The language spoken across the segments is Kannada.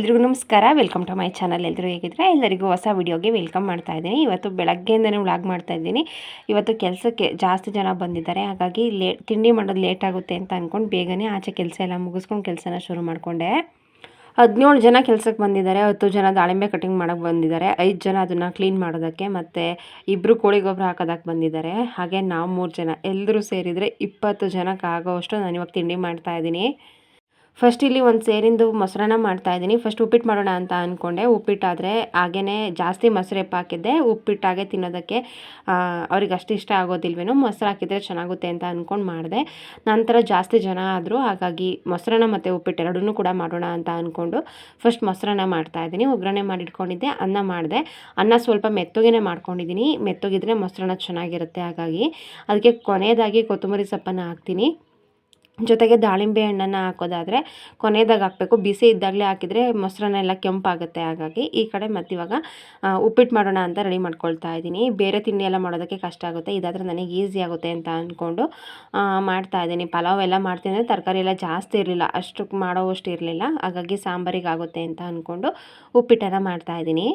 ಎಲ್ರಿಗೂ ನಮಸ್ಕಾರ. ವೆಲ್ಕಮ್ ಟು ಮೈ ಚಾನಲ್ ಎಲ್ಲರೂ ಹೇಗಿದ್ರೆ ಎಲ್ಲರಿಗೂ ಹೊಸ ವಿಡಿಯೋಗೆ ವೆಲ್ಕಮ್ ಮಾಡ್ತಾ ಇದ್ದೀನಿ. ಇವತ್ತು ಬೆಳಗ್ಗೆಯಿಂದನೇ ವ್ಲಾಗ್ ಮಾಡ್ತಾ ಇದ್ದೀನಿ. ಇವತ್ತು ಕೆಲಸಕ್ಕೆ ಜಾಸ್ತಿ ಜನ ಬಂದಿದ್ದಾರೆ. ಹಾಗಾಗಿ ಲೇ, ತಿಂಡಿ ಮಾಡೋದು ಲೇಟ್ ಆಗುತ್ತೆ ಅಂತ ಅಂದ್ಕೊಂಡು ಬೇಗನೆ ಆಚೆ ಕೆಲಸ ಎಲ್ಲ ಮುಗಿಸ್ಕೊಂಡು ಕೆಲಸನ ಶುರು ಮಾಡಿಕೊಂಡೆ. ಹದಿನೇಳು ಜನ ಕೆಲಸಕ್ಕೆ ಬಂದಿದ್ದಾರೆ. ಹತ್ತು ಜನ ದಾಳಿಂಬೆ ಕಟಿಂಗ್ ಮಾಡೋಕ್ಕೆ ಬಂದಿದ್ದಾರೆ. ಐದು ಜನ ಅದನ್ನು ಕ್ಲೀನ್ ಮಾಡೋದಕ್ಕೆ ಮತ್ತು ಇಬ್ಬರು ಕೋಳಿ ಗೊಬ್ಬರ ಹಾಕೋದಕ್ಕೆ ಬಂದಿದ್ದಾರೆ. ಹಾಗೆ ನಾವು ಮೂರು ಜನ ಎಲ್ಲರೂ ಸೇರಿದರೆ ಇಪ್ಪತ್ತು ಜನಕ್ಕೆ ಆಗೋವಷ್ಟು ನಾನು ಇವಾಗ ತಿಂಡಿ ಮಾಡ್ತಾ ಇದ್ದೀನಿ. ಫಸ್ಟ್ ಇಲ್ಲಿ ಒಂದು ಸೇರಿಂದು ಮೊಸರನ್ನ ಮಾಡ್ತಾ ಇದ್ದೀನಿ. ಫಸ್ಟ್ ಉಪ್ಪಿಟ್ಟು ಮಾಡೋಣ ಅಂತ ಅಂದ್ಕೊಂಡೆ ಉಪ್ಪಿಟ್ಟಾದರೆ ಹಾಗೇ ಜಾಸ್ತಿ ಮೊಸರೆಪ್ಪ ಹಾಕಿದ್ದೆ. ಉಪ್ಪಿಟ್ಟಾಗೆ ತಿನ್ನೋದಕ್ಕೆ ಅವ್ರಿಗೆ ಅಷ್ಟು ಇಷ್ಟ ಆಗೋದಿಲ್ವೇನೋ, ಮೊಸರು ಹಾಕಿದರೆ ಚೆನ್ನಾಗುತ್ತೆ ಅಂತ ಅಂದ್ಕೊಂಡು ಮಾಡಿದೆ. ನಂತರ ಜಾಸ್ತಿ ಜನ ಆದರೂ ಹಾಗಾಗಿ ಮೊಸರನ್ನ ಮತ್ತು ಉಪ್ಪಿಟ್ಟು ಎರಡನ್ನೂ ಕೂಡ ಮಾಡೋಣ ಅಂತ ಅಂದ್ಕೊಂಡು ಫಸ್ಟ್ ಮೊಸರನ್ನ ಮಾಡ್ತಾ ಇದ್ದೀನಿ. ಒಗ್ಗರಣೆ ಮಾಡಿಟ್ಕೊಂಡಿದ್ದೆ ಅನ್ನ ಮಾಡಿದೆ. ಅನ್ನ ಸ್ವಲ್ಪ ಮೆತ್ತಗೇ ಮಾಡ್ಕೊಂಡಿದ್ದೀನಿ. ಮೆತ್ತಗಿದ್ರೆ ಮೊಸರನ್ನ ಚೆನ್ನಾಗಿರುತ್ತೆ ಹಾಗಾಗಿ. ಅದಕ್ಕೆ ಕೊನೆಯದಾಗಿ ಕೊತ್ತಂಬರಿ ಸೊಪ್ಪನ್ನು ಹಾಕ್ತೀನಿ. ಜೊತೆಗೆ ದಾಳಿಂಬೆ ಹಣ್ಣನ್ನು ಹಾಕೋದಾದರೆ ಕೊನೆಯದಾಗಿ ಹಾಕಬೇಕು. ಬಿಸಿ ಇದ್ದಾಗಲೇ ಹಾಕಿದರೆ ಮೊಸರನ್ನೆಲ್ಲ ಕೆಂಪಾಗುತ್ತೆ. ಹಾಗಾಗಿ ಈ ಕಡೆ ಮತ್ತು ಇವಾಗ ಉಪ್ಪಿಟ್ಟು ಮಾಡೋಣ ಅಂತ ರೆಡಿ ಮಾಡ್ಕೊಳ್ತಾ ಇದ್ದೀನಿ. ಬೇರೆ ತಿಂಡಿ ಎಲ್ಲ ಮಾಡೋದಕ್ಕೆ ಕಷ್ಟ ಆಗುತ್ತೆ. ಇದಾದರೆ ನನಗೆ ಈಸಿ ಆಗುತ್ತೆ ಅಂತ ಅಂದ್ಕೊಂಡು ಮಾಡ್ತಾ ಇದ್ದೀನಿ. ಪಲಾವ್ ಎಲ್ಲ ಮಾಡ್ತೀನಿ ಅಂದರೆ ತರಕಾರಿ ಎಲ್ಲ ಜಾಸ್ತಿ ಇರಲಿಲ್ಲ. ಅಷ್ಟು ಮಾಡೋವಷ್ಟು ಇರಲಿಲ್ಲ. ಹಾಗಾಗಿ ಸಾಂಬಾರಿಗೆ ಆಗುತ್ತೆ ಅಂತ ಅಂದ್ಕೊಂಡು ಉಪ್ಪಿಟ್ಟನ್ನು ಮಾಡ್ತಾಯಿದ್ದೀನಿ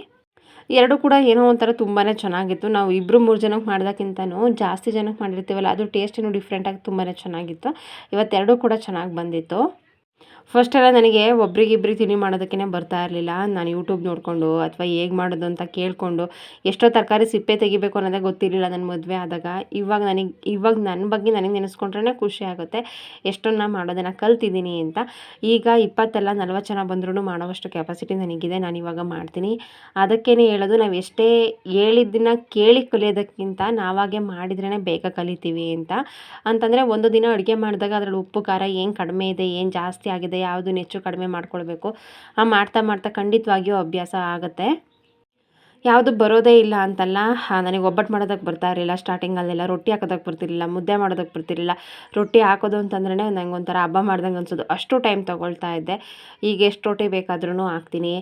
ಎರಡು ಕೂಡ ಏನೋ ಒಂಥರ ತುಂಬಾ ಚೆನ್ನಾಗಿತ್ತು. ನಾವು ಇಬ್ಬರು ಮೂರು ಜನಕ್ಕೆ ಮಾಡೋದಕ್ಕಿಂತನೂ ಜಾಸ್ತಿ ಜನಕ್ಕೆ ಮಾಡಿರ್ತೀವಲ್ಲ, ಅದು ಟೇಸ್ಟೇನು ಡಿಫ್ರೆಂಟಾಗಿ ತುಂಬಾ ಚೆನ್ನಾಗಿತ್ತು. ಇವತ್ತೆರಡೂ ಕೂಡ ಚೆನ್ನಾಗಿ ಬಂದಿತ್ತು. ಫಸ್ಟೆಲ್ಲ ನನಗೆ ಒಬ್ರಿಗಿಬ್ರಿಗೆ ತಿಂಡಿ ಮಾಡೋದಕ್ಕೇ ಬರ್ತಾ ಇರಲಿಲ್ಲ. ನಾನು ಯೂಟ್ಯೂಬ್ ನೋಡಿಕೊಂಡು ಅಥವಾ ಹೇಗೆ ಮಾಡೋದು ಅಂತ ಕೇಳಿಕೊಂಡು ಎಷ್ಟೋ ತರಕಾರಿ ಸಿಪ್ಪೆ ತೆಗಿಬೇಕು ಅನ್ನೋದೇ ಗೊತ್ತಿರಲಿಲ್ಲ ನನ್ನ ಮದುವೆ ಆದಾಗ. ಇವಾಗ ನನಗೆ, ಇವಾಗ ನನ್ನ ಬಗ್ಗೆ ನನಗೆ ನೆನೆಸ್ಕೊಂಡ್ರೆ ಖುಷಿ ಆಗುತ್ತೆ. ಎಷ್ಟೊಂದು ಮಾಡೋದನ್ನು ಕಲ್ತಿದ್ದೀನಿ ಅಂತ. ಈಗ ಇಪ್ಪತ್ತೆಲ್ಲ ನಲ್ವತ್ತು ಜನ ಬಂದ್ರೂ ಮಾಡೋವಷ್ಟು ಕೆಪಾಸಿಟಿ ನನಗಿದೆ. ನಾನು ಇವಾಗ ಮಾಡ್ತೀನಿ. ಅದಕ್ಕೇ ಹೇಳೋದು, ನಾವು ಎಷ್ಟೇ ಹೇಳಿದ್ದನ್ನ ಕೇಳಿ ಕಲಿಯೋದಕ್ಕಿಂತ ನಾವಾಗೆ ಮಾಡಿದ್ರೇ ಬೇಗ ಕಲಿತೀವಿ ಅಂತ. ಅಂತಂದರೆ ಒಂದು ದಿನ ಅಡುಗೆ ಮಾಡಿದಾಗ ಅದರಲ್ಲಿ ಉಪ್ಪು, ಖಾರ ಏನು ಕಡಿಮೆ ಇದೆ, ಏನು ಜಾಸ್ತಿ ಆಗಿದೆ ಯಾವುದು ಹೆಚ್ಚು ಕಡಿಮೆ ಮಾಡ್ಕೊಳ್ಬೇಕು. ಮಾಡ್ತಾ ಮಾಡ್ತಾ ಖಂಡಿತವಾಗಿಯೂ ಅಭ್ಯಾಸ ಆಗುತ್ತೆ. ಯಾವುದು ಬರೋದೇ ಇಲ್ಲ ಅಂತಲ್ಲ. ನನಗೆ ಒಬ್ಬಟ್ಟು ಮಾಡೋದಕ್ಕೆ ಬರ್ತಾ ಇರಲಿಲ್ಲ. ಸ್ಟಾರ್ಟಿಂಗಲ್ಲೆಲ್ಲ ರೊಟ್ಟಿ ಹಾಕೋದಕ್ಕೆ ಬರ್ತಿರಲಿಲ್ಲ. ಮುದ್ದೆ ಮಾಡೋದಕ್ಕೆ ಬರ್ತಿರಲಿಲ್ಲ. ರೊಟ್ಟಿ ಹಾಕೋದು ಅಂತಂದ್ರೆ ನಂಗೆ ಒಂಥರ ಹಬ್ಬ ಮಾಡ್ದಂಗೆ ಅನ್ಸೋದು. ಅಷ್ಟು ಟೈಮ್ ತೊಗೊಳ್ತಾ ಇದ್ದೆ. ಈಗ ಎಷ್ಟು ರೊಟ್ಟಿ ಬೇಕಾದ್ರೂ ಹಾಕ್ತೀನಿ.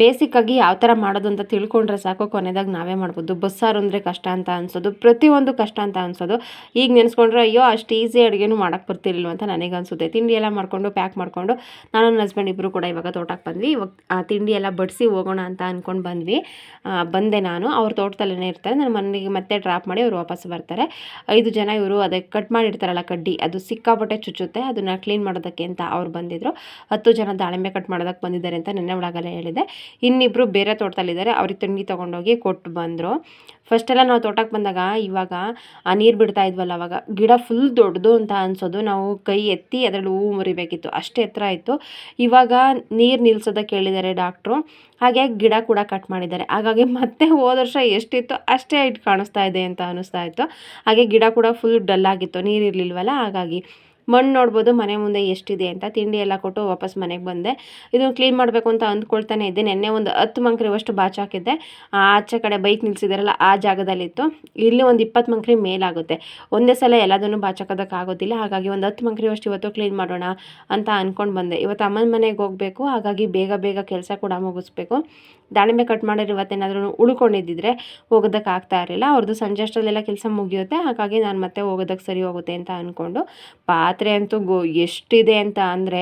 ಬೇಸಿಕ್ಕಾಗಿ ಯಾವ ಥರ ಮಾಡೋದು ಅಂತ ತಿಳ್ಕೊಂಡ್ರೆ ಸಾಕು, ಕೊನೆದಾಗ ನಾವೇ ಮಾಡ್ಬೋದು. ಬಸ್ಸಾರು ಅಂದರೆ ಕಷ್ಟ ಅಂತ ಅನ್ಸೋದು, ಪ್ರತಿಯೊಂದು ಕಷ್ಟ ಅಂತ ಅನ್ಸೋದು. ಈಗ ನೆನೆಸ್ಕೊಂಡ್ರೆ, ಅಯ್ಯೋ, ಅಷ್ಟು ಈಸಿ ಅಡುಗೆನೂ ಮಾಡೋಕ್ಕೆ ಬರ್ತಿರಲಿಲ್ಲ ಅಂತ ನನಗೆ ಅನಿಸುತ್ತೆ. ತಿಂಡಿ ಎಲ್ಲ ಮಾಡಿಕೊಂಡು ಪ್ಯಾಕ್ ಮಾಡಿಕೊಂಡು, ನಾನು ನನ್ನ ಹಸ್ಬೆಂಡ್ ಇಬ್ಬರು ಕೂಡ ಇವಾಗ ತೋಟಕ್ಕೆ ಬಂದ್ವಿ. ಇವಾಗ ತಿಂಡಿ ಎಲ್ಲ ಬಡಿಸಿ ಹೋಗೋಣ ಅಂತ ಅಂದ್ಕೊಂಡು ಬಂದ್ವಿ. ಬಂದೆ ನಾನು. ಅವ್ರ ತೋಟದಲ್ಲೇ ಇರ್ತಾರೆ. ನನ್ನ ಮನೆಗೆ ಮತ್ತೆ ಡ್ರಾಪ್ ಮಾಡಿ ಅವರು ವಾಪಸ್ ಬರ್ತಾರೆ. ಐದು ಜನ ಇವರು ಅದಕ್ಕೆ ಕಟ್ ಮಾಡಿರ್ತಾರಲ್ಲ ಕಡ್ಡಿ, ಅದು ಸಿಕ್ಕಾಪಟ್ಟೆ ಚುಚ್ಚುತ್ತೆ. ಅದನ್ನು ಕ್ಲೀನ್ ಮಾಡೋದಕ್ಕೆ ಅಂತ ಅವ್ರು ಬಂದಿದ್ದರು ಹತ್ತು ಜನ ದಾಳಿಂಬೆ ಕಟ್ ಮಾಡೋದಕ್ಕೆ ಬಂದಿದ್ದಾರೆ ಅಂತ ನೆನ್ನೆ ಒಳಗಲ್ಲೇ ಹೇಳಿದೆ. ಇನ್ನಿಬ್ಬರು ಬೇರೆ ತೋಟದಲ್ಲಿದ್ದಾರೆ. ಅವ್ರಿಗೆ ತಿಂಡಿ ತೊಗೊಂಡೋಗಿ ಕೊಟ್ಟು ಬಂದರು. ಫಸ್ಟೆಲ್ಲ ನಾವು ತೋಟಕ್ಕೆ ಬಂದಾಗ ಇವಾಗ ಆ ನೀರು ಬಿಡ್ತಾ ಇದ್ವಲ್ಲ ಅವಾಗ ಗಿಡ ಫುಲ್ ದೊಡ್ಡದು ಅಂತ ಅನ್ಸೋದು. ನಾವು ಕೈ ಎತ್ತಿ ಅದರಲ್ಲಿ ಹೂವು ಮುರಿಬೇಕಿತ್ತು. ಅಷ್ಟೇ ಎತ್ತರ ಇತ್ತು ಇವಾಗ ನೀರು ನಿಲ್ಸೋದಕ್ಕೆ ಕೇಳಿದ್ದಾರೆ ಡಾಕ್ಟ್ರು ಹಾಗೆ ಗಿಡ ಕೂಡ ಕಟ್ ಮಾಡಿದ್ದಾರೆ. ಹಾಗಾಗಿ ಮತ್ತೆ ಹೋದ ವರ್ಷ ಎಷ್ಟಿತ್ತು ಅಷ್ಟೇ ಇಟ್ಟು ಕಾಣಿಸ್ತಾ ಇದೆ ಅಂತ ಅನ್ನಿಸ್ತಾ ಇತ್ತು. ಹಾಗೆ ಗಿಡ ಕೂಡ ಫುಲ್ ಡಲ್ ಆಗಿತ್ತು. ನೀರು ಇರಲಿಲ್ವಲ್ಲ? ಹಾಗಾಗಿ ಮಣ್ಣು ನೋಡ್ಬೋದು ಮನೆ ಮುಂದೆ ಎಷ್ಟಿದೆ ಅಂತ. ತಿಂಡಿ ಎಲ್ಲ ಕೊಟ್ಟು ವಾಪಸ್ ಮನೆಗೆ ಬಂದೆ. ಇದನ್ನು ಕ್ಲೀನ್ ಮಾಡಬೇಕು ಅಂತ ಅಂದ್ಕೊಳ್ತಾನೆ ಇದ್ದೆ. ನೆನ್ನೆ ಒಂದು ಹತ್ತು ಮಂಕ್ರಿವಷ್ಟು ಬಾಚಾಕಿದ್ದೆ ಆಚೆ ಕಡೆ ಬೈಕ್ ನಿಲ್ಸಿದಾರಲ್ಲ, ಆ ಜಾಗದಲ್ಲಿತ್ತು. ಇಲ್ಲಿ ಒಂದು ಇಪ್ಪತ್ತು ಮಂಕ್ರಿ ಮೇಲಾಗುತ್ತೆ. ಒಂದೇ ಸಲ ಎಲ್ಲದನ್ನು ಆಗೋದಿಲ್ಲ. ಹಾಗಾಗಿ ಒಂದು ಹತ್ತು ಮಂಕ್ರಿವಷ್ಟು ಇವತ್ತು ಕ್ಲೀನ್ ಮಾಡೋಣ ಅಂತ ಅಂದ್ಕೊಂಡು ಬಂದೆ. ಇವತ್ತು ಅಮ್ಮನ ಮನೆಗೆ ಹೋಗಬೇಕು. ಹಾಗಾಗಿ ಬೇಗ ಬೇಗ ಕೆಲಸ ಕೂಡ ಮುಗಿಸ್ಬೇಕು. ದಾಳಿಂಬೆ ಕಟ್ ಮಾಡಿರೋ ಇವತ್ತೇನಾದ್ರೂ ಉಳ್ಕೊಂಡಿದ್ದಿದ್ರೆ ಹೋಗೋದಕ್ಕೆ ಆಗ್ತಾ ಇರಲಿಲ್ಲ. ಅವ್ರದ್ದು ಸಂಜೆ ಅಷ್ಟರಲ್ಲೆಲ್ಲ ಕೆಲಸ ಮುಗಿಯುತ್ತೆ. ಹಾಗಾಗಿ ನಾನು ಮತ್ತೆ ಹೋಗೋದಕ್ಕೆ ಸರಿ ಹೋಗುತ್ತೆ ಅಂತ ಅಂದ್ಕೊಂಡು ಪಾತ್ರೆ ಅಂತೂ ಗೋ ಎಷ್ಟಿದೆ ಅಂತ ಅಂದರೆ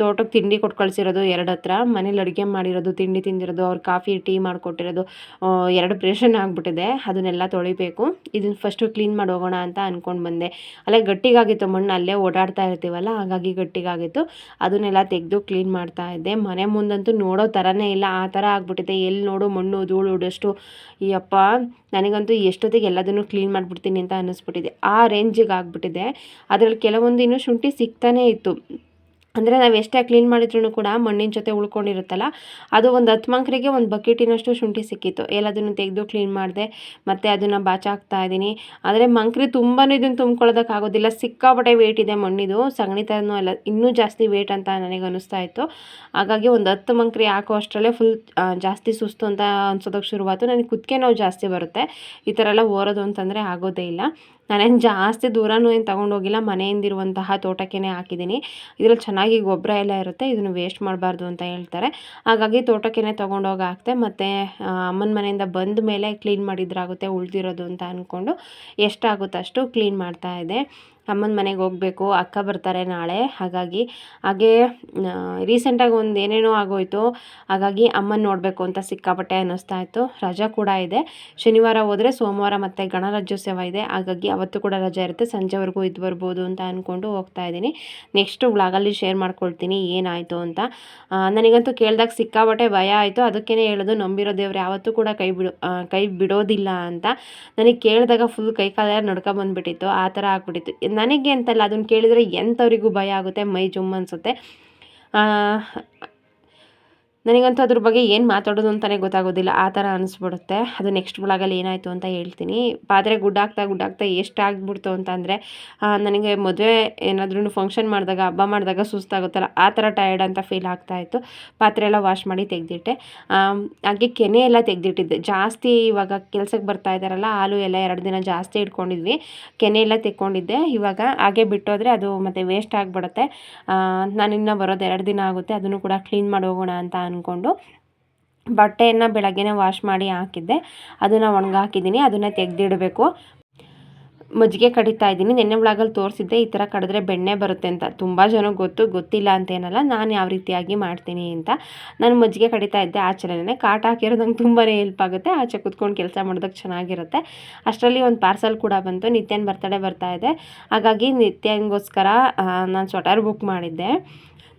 ತೋಟಕ್ಕೆ ತಿಂಡಿ ಕೊಟ್ಟು ಕಳಿಸಿರೋದು ಎರಡು ಹತ್ರ, ಮನೇಲಿ ಅಡುಗೆ ಮಾಡಿರೋದು, ತಿಂಡಿ ತಿಂದಿರೋದು, ಅವ್ರು ಕಾಫಿ, ಟೀ ಮಾಡಿಕೊಟ್ಟಿರೋದು ಎರಡು ಪ್ರೇಷನ್ ಆಗಿಬಿಟ್ಟಿದೆ. ಅದನ್ನೆಲ್ಲ ತೊಳಿಬೇಕು. ಇದನ್ನು ಫಸ್ಟು ಕ್ಲೀನ್ ಮಾಡಿ ಹೋಗೋಣ ಅಂತ ಅಂದ್ಕೊಂಡು ಬಂದೆ. ಅಲ್ಲೇ ಗಟ್ಟಿಗಾಗಿತ್ತು ಮಣ್ಣು, ಅಲ್ಲೇ ಓಡಾಡ್ತಾ ಇರ್ತೀವಲ್ಲ, ಹಾಗಾಗಿ ಗಟ್ಟಿಗಾಗಿತ್ತು. ಅದನ್ನೆಲ್ಲ ತೆಗೆದು ಕ್ಲೀನ್ ಮಾಡ್ತಾ ಇದ್ದೆ. ಮನೆ ಮುಂದಂತೂ ನೋಡೋ ಥರನೇ ಇಲ್ಲ. ಆ ಥರ ಆಗಿಬಿಟ್ಟಿದೆ. ಎಲ್ಲಿ ನೋಡು ಮಣ್ಣು, ಧೂಳು ಉಡಷ್ಟು ಈ ಅಪ್ಪ ನನಗಂತೂ ಎಷ್ಟೊತ್ತಿಗೆ ಎಲ್ಲದನ್ನು ಕ್ಲೀನ್ ಮಾಡಿಬಿಡ್ತೀನಿ ಅಂತ ಅನ್ನಿಸ್ಬಿಟ್ಟಿದೆ. ಆ ರೇಂಜಿಗೆ ಆಗಿಬಿಟ್ಟಿದೆ. ಅದರಲ್ಲಿ ಕೆಲವೊಂದು ಇನ್ನೂ ಶುಂಠಿ ಸಿಗ್ತಾನೇ ಇತ್ತು. ಅಂದರೆ ನಾವು ಎಷ್ಟೇ ಕ್ಲೀನ್ ಮಾಡಿದ್ರೂ ಕೂಡ ಮಣ್ಣಿನ ಜೊತೆ ಉಳ್ಕೊಂಡಿರುತ್ತಲ್ಲ, ಅದು ಒಂದು ಹತ್ತು ಮಂಕ್ರಿಗೆ ಒಂದು ಬಕೆಟಿನಷ್ಟು ಶುಂಠಿ ಸಿಕ್ಕಿತ್ತು. ಎಲ್ಲದನ್ನು ತೆಗೆದು ಕ್ಲೀನ್ ಮಾಡಿದೆ, ಮತ್ತು ಅದನ್ನು ಬಾಚಾಕ್ತಾ ಇದ್ದೀನಿ. ಆದರೆ ಮಂಕ್ರಿ ತುಂಬಾ ಇದನ್ನು ತುಂಬ್ಕೊಳ್ಳೋದಕ್ಕಾಗೋದಿಲ್ಲ ಸಿಕ್ಕಾಪಟ್ಟೆ ವೇಟ್ ಇದೆ ಮಣ್ಣಿದು. ಸಗಣಿ ಥರನೂ ಎಲ್ಲ ಇನ್ನೂ ಜಾಸ್ತಿ ವೇಟ್ ಅಂತ ನನಗೆ ಅನ್ನಿಸ್ತಾ ಇತ್ತು. ಹಾಗಾಗಿ ಒಂದು ಹತ್ತು ಮಂಕ್ರಿ ಹಾಕೋ ಅಷ್ಟರಲ್ಲೇ ಫುಲ್ ಜಾಸ್ತಿ ಸುಸ್ತು ಅಂತ ಅನ್ಸೋದಕ್ಕೆ ಶುರುವಾಯಿತು. ನನಗೆ ಕುತ್ತಿಗೆ ನೋವು ಜಾಸ್ತಿ ಬರುತ್ತೆ. ಈ ಥರ ಎಲ್ಲ ಓರೋದು ಅಂತಂದರೆ ಆಗೋದೇ ಇಲ್ಲ. ನಾನೇನು ಜಾಸ್ತಿ ದೂರನೂ ಏನು ತೊಗೊಂಡೋಗಿಲ್ಲ, ಮನೆಯಿಂದಿರುವಂತಹ ತೋಟಕ್ಕೇ ಹಾಕಿದ್ದೀನಿ. ಇದರಲ್ಲಿ ಚೆನ್ನಾಗಿ ಗೊಬ್ಬರ ಎಲ್ಲ ಇರುತ್ತೆ, ಇದನ್ನು ವೇಸ್ಟ್ ಮಾಡಬಾರ್ದು ಅಂತ ಹೇಳ್ತಾರೆ. ಹಾಗಾಗಿ ತೋಟಕ್ಕೇ ತೊಗೊಂಡೋಗಿ ಹಾಕ್ತೆ. ಮತ್ತು ಅಮ್ಮನ ಮನೆಯಿಂದ ಬಂದ ಮೇಲೆ ಕ್ಲೀನ್ ಮಾಡಿದ್ರಾಗುತ್ತೆ ಉಳಿದಿರೋದು ಅಂತ ಅಂದ್ಕೊಂಡು ಎಷ್ಟಾಗುತ್ತೆ ಅಷ್ಟು ಕ್ಲೀನ್ ಮಾಡ್ತಾ ಇದೆ ಅಮ್ಮನ ಮನೆಗೆ ಹೋಗಬೇಕು, ಅಕ್ಕ ಬರ್ತಾರೆ ನಾಳೆ. ಹಾಗಾಗಿ ಹಾಗೇ ರೀಸೆಂಟಾಗಿ ಒಂದು ಏನೇನೋ ಆಗೋಯ್ತು, ಹಾಗಾಗಿ ಅಮ್ಮನ ನೋಡಬೇಕು ಅಂತ ಸಿಕ್ಕಾಪಟ್ಟೆ ಅನ್ನಿಸ್ತಾ ಇತ್ತು. ರಜಾ ಕೂಡ ಇದೆ. ಶನಿವಾರ ಹೋದರೆ ಸೋಮವಾರ ಮತ್ತು ಗಣರಾಜ್ಯೋತ್ಸವ ಇದೆ. ಹಾಗಾಗಿ ಅವತ್ತು ಕೂಡ ರಜಾ ಇರುತ್ತೆ. ಸಂಜೆವರೆಗೂ ಇದು ಬರ್ಬೋದು ಅಂತ ಅಂದ್ಕೊಂಡು ಹೋಗ್ತಾ ಇದ್ದೀನಿ. ನೆಕ್ಸ್ಟ್ ವ್ಲಾಗಲ್ಲಿ ಶೇರ್ ಮಾಡ್ಕೊಳ್ತೀನಿ ಏನಾಯಿತು ಅಂತ. ನನಗಂತೂ ಕೇಳಿದಾಗ ಸಿಕ್ಕಾಪಟ್ಟೆ ಭಯ ಆಯಿತು. ಅದಕ್ಕೇ ಹೇಳೋದು, ನಂಬಿರೋ ದೇವ್ರು ಯಾವತ್ತೂ ಕೂಡ ಕೈ ಬಿಡು ಕೈ ಬಿಡೋದಿಲ್ಲ ಅಂತ. ನನಗೆ ಕೇಳಿದಾಗ ಫುಲ್ ಕೈ ಕಾಲ ನಡ್ಕೊ ಬಂದ್ಬಿಟ್ಟಿತ್ತು. ಆ ಥರ ಆಗ್ಬಿಟ್ಟಿತ್ತು. ನನಗೆ ಅಂತಲ್ಲ ಅದನ್ನು ಕೇಳಿದರೆ ಎಂಥವರಿಗೂ ಭಯ ಆಗುತ್ತೆ ಮೈ ಜುಮ್ ಅನಿಸುತ್ತೆ. ನನಗಂತೂ ಅದ್ರ ಬಗ್ಗೆ ಏನು ಮಾತಾಡೋದು ಅಂತಲೇ ಗೊತ್ತಾಗೋದಿಲ್ಲ. ಆ ಥರ ಅನಿಸ್ಬಿಡುತ್ತೆ. ಅದು ನೆಕ್ಸ್ಟ್ ಬ್ಲಾಗಲ್ಲಿ ಏನಾಯಿತು ಅಂತ ಹೇಳ್ತೀನಿ. ಪಾತ್ರೆ ಗುಡ್ಡಾಗ್ತಾ ಗುಡ್ಡಾಗ್ತಾ ಎಷ್ಟು ಆಗ್ಬಿಡ್ತು ಅಂತಂದರೆ ನನಗೆ ಮದುವೆ ಏನಾದ್ರೂ ಫಂಕ್ಷನ್ ಮಾಡಿದಾಗ, ಹಬ್ಬ ಮಾಡಿದಾಗ ಸುಸ್ತಾಗುತ್ತಲ್ಲ, ಆ ಥರ ಟಯರ್ಡ್ ಅಂತ ಫೀಲ್ ಆಗ್ತಾಯಿತ್ತು ಪಾತ್ರೆ ಎಲ್ಲ ವಾಶ್ ಮಾಡಿ ತೆಗೆದಿಟ್ಟೆ. ಹಾಗೆ ಕೆನೆ ಎಲ್ಲ ತೆಗೆದಿಟ್ಟಿದ್ದೆ. ಜಾಸ್ತಿ ಇವಾಗ ಕೆಲಸಕ್ಕೆ ಬರ್ತಾ ಇದ್ದಾರಲ್ಲ ಹಾಲು ಎಲ್ಲ ಎರಡು ದಿನ ಜಾಸ್ತಿ ಇಟ್ಕೊಂಡಿದ್ವಿ. ಕೆನೆ ಎಲ್ಲ ತೆಕ್ಕೊಂಡಿದ್ದೆ. ಇವಾಗ ಹಾಗೆ ಬಿಟ್ಟೋದ್ರೆ ಅದು ಮತ್ತೆ ವೇಸ್ಟ್ ಆಗಿಬಿಡುತ್ತೆ. ಇನ್ನೂ ಬರೋದು ಎರಡು ದಿನ ಆಗುತ್ತೆ. ಅದನ್ನು ಕೂಡ ಕ್ಲೀನ್ ಮಾಡಿ ಹೋಗೋಣ ಅಂತ ಅಂದ್ಕೊಂಡು ಬಟ್ಟೆಯನ್ನು ಬೆಳಗ್ಗೆನೇ ವಾಶ್ ಮಾಡಿ ಹಾಕಿದ್ದೆ. ಅದನ್ನು ಒಣಗಾಕಿದ್ದೀನಿ ಅದನ್ನು ತೆಗೆದಿಡಬೇಕು. ಮಜ್ಜಿಗೆ ಕಡಿತಾ ಇದ್ದೀನಿ ನಿನ್ನೆ ಒಳಗಲ್ಲಿ ತೋರಿಸಿದ್ದೆ, ಈ ಥರ ಕಡಿದ್ರೆ ಬೆಣ್ಣೆ ಬರುತ್ತೆ ಅಂತ. ತುಂಬ ಜನ ಗೊತ್ತು, ಗೊತ್ತಿಲ್ಲ ಅಂತೇನಲ್ಲ, ನಾನು ಯಾವ ರೀತಿಯಾಗಿ ಮಾಡ್ತೀನಿ ಅಂತ. ನಾನು ಮಜ್ಜಿಗೆ ಕಡಿತಾ ಇದ್ದೆ ಆಚೆನೇ ಕಾಟ ಹಾಕಿರೋದು ನಂಗೆ ತುಂಬಾ ಹೆಲ್ಪ್ ಆಗುತ್ತೆ. ಆಚೆ ಕುತ್ಕೊಂಡು ಕೆಲಸ ಮಾಡೋದಕ್ಕೆ ಚೆನ್ನಾಗಿರುತ್ತೆ. ಅಷ್ಟರಲ್ಲಿ ಒಂದು ಪಾರ್ಸಲ್ ಕೂಡ ಬಂತು. ನಿತ್ಯನ ಬರ್ತಡೇ ಬರ್ತಾ ಇದೆ. ಹಾಗಾಗಿ ನಿತ್ಯನಿಗೋಸ್ಕರ ನಾನು ಸ್ವೆಟರ್ ಬುಕ್ ಮಾಡಿದ್ದೆ.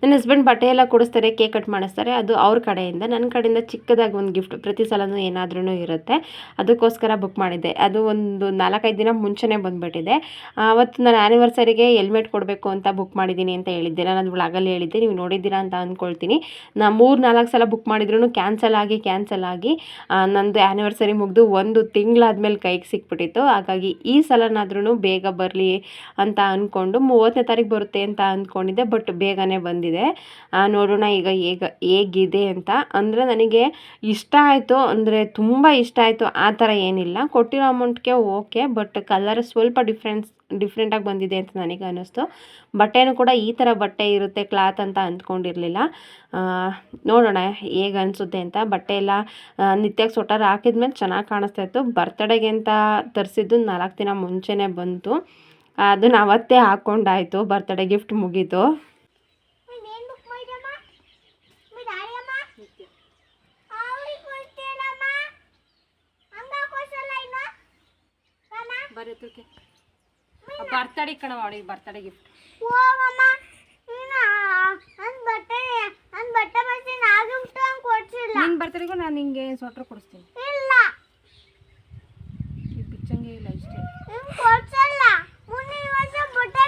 ನನ್ನ ಹಸ್ಬೆಂಡ್ ಬಟ್ಟೆ ಎಲ್ಲ ಕೊಡಿಸ್ತಾರೆ ಕೇಕ್ ಕಟ್ ಮಾಡಿಸ್ತಾರೆ, ಅದು ಅವ್ರ ಕಡೆಯಿಂದ. ನನ್ನ ಕಡೆಯಿಂದ ಚಿಕ್ಕದಾಗಿ ಒಂದು ಗಿಫ್ಟ್ ಪ್ರತಿ ಸಲನೂ ಏನಾದ್ರೂ ಇರುತ್ತೆ. ಅದಕ್ಕೋಸ್ಕರ ಬುಕ್ ಮಾಡಿದ್ದೆ. ಅದು ಒಂದು ನಾಲ್ಕೈದು ದಿನ ಮುಂಚೆನೇ ಬಂದುಬಿಟ್ಟಿದೆ. ಅವತ್ತು ನಾನು ಆ್ಯನಿವರ್ಸರಿಗೆ ಹೆಲ್ಮೆಟ್ ಕೊಡಬೇಕು ಅಂತ ಬುಕ್ ಮಾಡಿದ್ದೀನಿ ಅಂತ ಹೇಳಿದ್ದೆ. ನಾನು ಅದು ವ್ಲಾಗಲ್ಲಿ ಹೇಳಿದ್ದೆ. ನೀವು ನೋಡಿದ್ದೀರಾ ಅಂತ ಅಂದ್ಕೊಳ್ತೀನಿ. ನಾ ಮೂರು ನಾಲ್ಕು ಸಲ ಬುಕ್ ಮಾಡಿದ್ರು ಕ್ಯಾನ್ಸಲ್ ಆಗಿ ಕ್ಯಾನ್ಸಲ್ ಆಗಿ ನಂದು ಆ್ಯನಿವರ್ಸರಿ ಮುಗಿದು ಒಂದು ತಿಂಗಳಾದ್ಮೇಲೆ ಕೈಗೆ ಸಿಕ್ಬಿಟ್ಟಿತ್ತು. ಹಾಗಾಗಿ ಈ ಸಲನಾದ್ರೂ ಬೇಗ ಬರಲಿ ಅಂತ ಅಂದ್ಕೊಂಡು ಮೂವತ್ತನೇ ತಾರೀಕು ಬರುತ್ತೆ ಅಂತ ಅಂದ್ಕೊಂಡಿದ್ದೆ. ಬಟ್ ಬೇಗನೆ ಬಂದಿದೆ. ಆ, ನೋಡೋಣ ಈಗ ಹೇಗ ಹೇಗಿದೆ ಅಂತ. ಅಂದರೆ ನನಗೆ ಇಷ್ಟ ಆಯಿತು ಅಂದರೆ ತುಂಬ ಇಷ್ಟ ಆಯಿತು ಆ ಥರ ಏನಿಲ್ಲ. ಕೊಟ್ಟಿರೋ ಅಮೌಂಟ್ಗೆ ಓಕೆ ಬಟ್ ಕಲರ್ ಸ್ವಲ್ಪ ಡಿಫ್ರೆನ್ಸ್ ಡಿಫ್ರೆಂಟಾಗಿ ಬಂದಿದೆ ಅಂತ ನನಗೆ ಅನ್ನಿಸ್ತು. ಬಟ್ಟೆನೂ ಕೂಡ ಈ ಥರ ಬಟ್ಟೆ ಇರುತ್ತೆ ಕ್ಲಾತ್ ಅಂತ ಅಂದ್ಕೊಂಡಿರಲಿಲ್ಲ. ನೋಡೋಣ ಹೇಗೆ ಅನಿಸುತ್ತೆ ಅಂತ. ಬಟ್ಟೆ ಎಲ್ಲ ನಿತ್ಯಕ್ಕೆ ಸೊಟರ್ ಹಾಕಿದ್ಮೇಲೆ ಚೆನ್ನಾಗಿ ಕಾಣಿಸ್ತಾ ಇತ್ತು. ಬರ್ತಡೆಗೆ ಅಂತ ತರಿಸಿದ್ದು ನಾಲ್ಕು ದಿನ ಮುಂಚೆನೇ ಬಂತು. ಅದನ್ನು ಅವತ್ತೇ ಹಾಕ್ಕೊಂಡಾಯಿತು ಬರ್ತಡೇ ಗಿಫ್ಟ್ ಮುಗೀತು ರಾಮ ಬರುತ್ತೆ ಬರ್ತಡೇ ಕಣ ಅವಳಿಗೆ ಬರ್ತಡೇ ಗಿಫ್ಟ್ ಓ ಮಮ್ಮ ನನ್ ಹಂಗ್ ಬರ್ತಡೆಗೂ ನಾನು ನಿಂಗೆ ಸ್ವೆಟರ್ ಕೊಡಿಸ್ತೀನಿ. ಇಲ್ಲ. ಇದು ಬಿಚ್ಚಂಗೆ ಇಲ್ಲ ಇಷ್ಟೇ. ಹಿಂಗ್ ಕೊಡ್ಸಲ್ಲ. ಮುಂದಿನ ವರ್ಷ ಬಟ್ಟೆ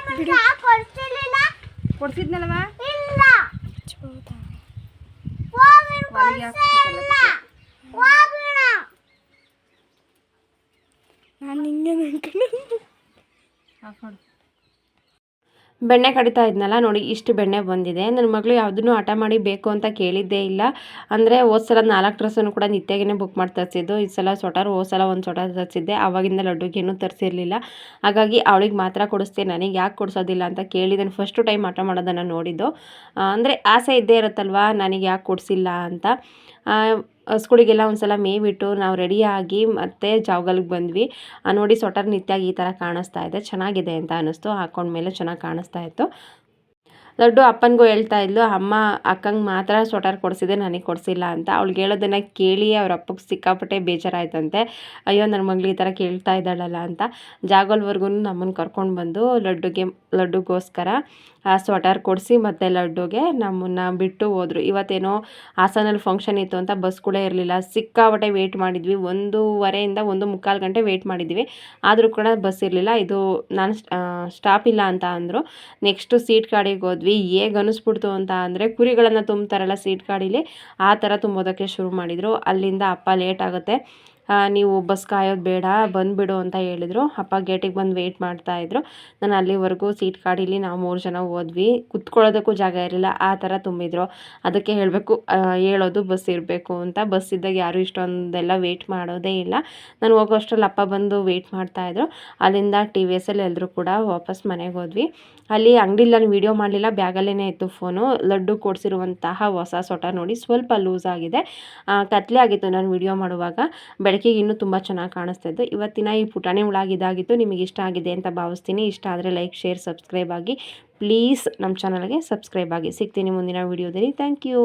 ಕೊಡ್ಸಿರ್ಲಿಲ್ಲ? ಕೊಡ್ಸಿದ್ನಲ್ವಾ ಇಲ್ಲ. ಕೊಡ್ಸಲ್ಲ ಹಿಂಗೆ ಹಾಕೊಂಡು ಬೆಣ್ಣೆ ಕಡಿತಾ ಇದ್ನಲ್ಲ, ನೋಡಿ ಇಷ್ಟು ಬೆಣ್ಣೆ ಬಂದಿದೆ. ನನ್ನ ಮಗಳು ಯಾವುದನ್ನು ಹಠ ಮಾಡಿ ಬೇಕು ಅಂತ ಕೇಳಿದ್ದೇ ಇಲ್ಲ. ಅಂದರೆ ಸಲ ನಾಲ್ಕು ಡ್ರೆಸ್ಸನ್ನು ಕೂಡ ನಿತ್ಯಾಗೇ ಬುಕ್ ಮಾಡಿ ತರಿಸಿದ್ದು. ಈ ಸಲ ಸ್ವಟರ್ ಹೋದ್ ಸಲ ಒಂದು ಸ್ವಟರ್ ತರಿಸಿದ್ದೆ. ಆವಾಗಿಂದ ಲಡ್ಡುಗೇನು ತರಿಸಿರಲಿಲ್ಲ. ಹಾಗಾಗಿ ಅವಳಿಗೆ ಮಾತ್ರ ಕೊಡಿಸ್ತೀನಿ. ನನಗೆ ಯಾಕೆ ಕೊಡಿಸೋದಿಲ್ಲ ಅಂತ ಕೇಳಿದ್ದೇನೆ ಫಸ್ಟು ಟೈಮ್ ಹಠ ಮಾಡೋದನ್ನು ನೋಡಿದ್ದು. ಅಂದರೆ ಆಸೆ ಇದ್ದೇ ಇರುತ್ತಲ್ವಾ? ನನಗೆ ಯಾಕೆ ಕೊಡಿಸಿಲ್ಲ ಅಂತ. ಹಸ್ಗಳಿಗೆಲ್ಲ ಒಂದ್ಸಲ ಮೇವಿಟ್ಟು ನಾವು ರೆಡಿಯಾಗಿ ಮತ್ತೆ ಜಾವ್ಗಲ್ಗೆ ಬಂದ್ವಿ. ನೋಡಿ ಸೊಟರ್ ನಿತ್ಯಾಗಿ ಈ ಥರ ಕಾಣಿಸ್ತಾ ಇದೆ. ಚೆನ್ನಾಗಿದೆ ಅಂತ ಅನ್ನಿಸ್ತು ಹಾಕೊಂಡ್ಮೇಲೆ ಚೆನ್ನಾಗಿ ಕಾಣಿಸ್ತಾ ಇತ್ತು. ಲಡ್ಡು ಅಪ್ಪನಿಗೂ ಹೇಳ್ತಾ ಇದ್ಲು, ಅಮ್ಮ, ಅಕ್ಕಂಗೆ ಮಾತ್ರ ಸ್ವೆಟರ್ ಕೊಡಿಸಿದೆ, ನನಗೆ ಕೊಡಿಸಿಲ್ಲ ಅಂತ. ಅವ್ಳಿಗೆ ಹೇಳೋದನ್ನು ಕೇಳಿ ಅವ್ರ ಅಪ್ಪಗೆ ಸಿಕ್ಕಾಪಟ್ಟೆ ಬೇಜಾರಾಯ್ತಂತೆ. ಅಯ್ಯೋ ನನ್ನ ಮಗಳು ಈ ಥರ ಕೇಳ್ತಾ ಇದ್ದಾಳಲ್ಲ ಅಂತ ಜಾಗಲ್ವರ್ಗೂ ನಮ್ಮನ್ನು ಕರ್ಕೊಂಡು ಬಂದು ಲಡ್ಡುಗೆ, ಲಡ್ಡುಗೋಸ್ಕರ ಆ ಸ್ವೆಟರ್ ಕೊಡಿಸಿ ಮತ್ತು ಲಡ್ಡುಗೆ ನಮ್ಮನ್ನು ಬಿಟ್ಟು ಹೋದರು. ಇವತ್ತೇನೋ ಹಾಸನಲ್ಲಿ ಫಂಕ್ಷನ್ ಇತ್ತು ಅಂತ ಬಸ್ ಕೂಡ ಇರಲಿಲ್ಲ. ಸಿಕ್ಕಾಪಟ್ಟೆ ವೆಯ್ಟ್ ಮಾಡಿದ್ವಿ. ಒಂದೂವರೆಯಿಂದ ಒಂದು ಮುಕ್ಕಾಲು ಗಂಟೆ ವೆಯ್ಟ್ ಮಾಡಿದ್ವಿ. ಆದರೂ ಕೂಡ ಬಸ್ ಇರಲಿಲ್ಲ. ಇದು ನಾನು ಸ್ಟಾಪ್ ಇಲ್ಲ ಅಂತ ಅಂದರು. ನೆಕ್ಸ್ಟು ಸೀಟ್ ಗಾಡಿಗೆ ಹೋದ್ವಿ. ಹೇಗೆ ಅನಿಸ್ಬಿಡ್ತು ಅಂತ ಅಂದರೆ ಕುರಿಗಳನ್ನು ತುಂಬ್ತಾರಲ್ಲ ಸೀಟ್ ಗಾಡೀಲಿ ಆ ಥರ ತುಂಬೋದಕ್ಕೆ ಶುರು ಮಾಡಿದರು. ಅಲ್ಲಿಂದ ಅಪ್ಪ ಲೇಟ್ ಆಗುತ್ತೆ. ನೀವು ಬಸ್ ಕಾಯೋದು ಬೇಡ, ಬಂದುಬಿಡು ಅಂತ ಹೇಳಿದರು. ಅಪ್ಪ ಗೇಟಿಗೆ ಬಂದು ವೆಯ್ಟ್ ಮಾಡ್ತಾಯಿದ್ರು ನಾನು ಅಲ್ಲಿವರೆಗೂ ಸೀಟ್ ಕಾಡಿಲಿ ನಾವು ಮೂರು ಜನ ಹೋದ್ವಿ. ಕುತ್ಕೊಳ್ಳೋದಕ್ಕೂ ಜಾಗ ಇರಲಿಲ್ಲ. ಆ ಥರ ತುಂಬಿದ್ರು. ಅದಕ್ಕೆ ಹೇಳಬೇಕು ಹೇಳೋದು ಬಸ್ ಇರಬೇಕು ಅಂತ. ಬಸ್ ಇದ್ದಾಗ ಯಾರು ಇಷ್ಟೊಂದೆಲ್ಲ ವೆಯ್ಟ್ ಮಾಡೋದೇ ಇಲ್ಲ. ನಾನು ಹೋಗೋ ಅಷ್ಟರಲ್ಲಿ ಅಪ್ಪ ಬಂದು ವೆಯ್ಟ್ ಮಾಡ್ತಾಯಿದ್ರು ಅಲ್ಲಿಂದ ಟಿ ವಿ ಎಸ್ಸಲ್ಲಿ ಎಲ್ಲರೂ ಕೂಡ ವಾಪಸ್ ಮನೆಗೆ ಹೋದ್ವಿ. ಅಲ್ಲಿ ಅಂಗಡಿಲಿ ನಾನು ವೀಡಿಯೋ ಮಾಡಲಿಲ್ಲ. ಬ್ಯಾಗಲ್ಲೇ ಇತ್ತು ಫೋನು ಲಡ್ಡು ಕೊಡಿಸಿರುವಂತಹ ಹೊಸ ಸೊಟ ನೋಡಿ ಸ್ವಲ್ಪ ಲೂಸ್ ಆಗಿದೆ. ಕತ್ಲೆ ಆಗಿತ್ತು ನಾನು ವೀಡಿಯೋ ಮಾಡುವಾಗ. ಬೆಳಕಿಗೆ ಇನ್ನೂ ತುಂಬ ಚೆನ್ನಾಗಿ ಕಾಣಿಸ್ತಾ ಇತ್ತು. ಇವತ್ತಿನ ಈ ಪುಟಾಣಿ ಒಳಗೆ ಇದಾಗಿತ್ತು. ನಿಮಗೆ ಇಷ್ಟ ಆಗಿದೆ ಅಂತ ಭಾವಿಸ್ತೀನಿ. ಇಷ್ಟ ಆದರೆ ಲೈಕ್, ಶೇರ್, ಸಬ್ಸ್ಕ್ರೈಬ್ ಆಗಿ. ಪ್ಲೀಸ್ ನಮ್ಮ ಚಾನಲ್ಗೆ ಸಬ್ಸ್ಕ್ರೈಬ್ ಆಗಿ. ಸಿಗ್ತೀನಿ ಮುಂದಿನ ವೀಡಿಯೋದಲ್ಲಿ. Thank you.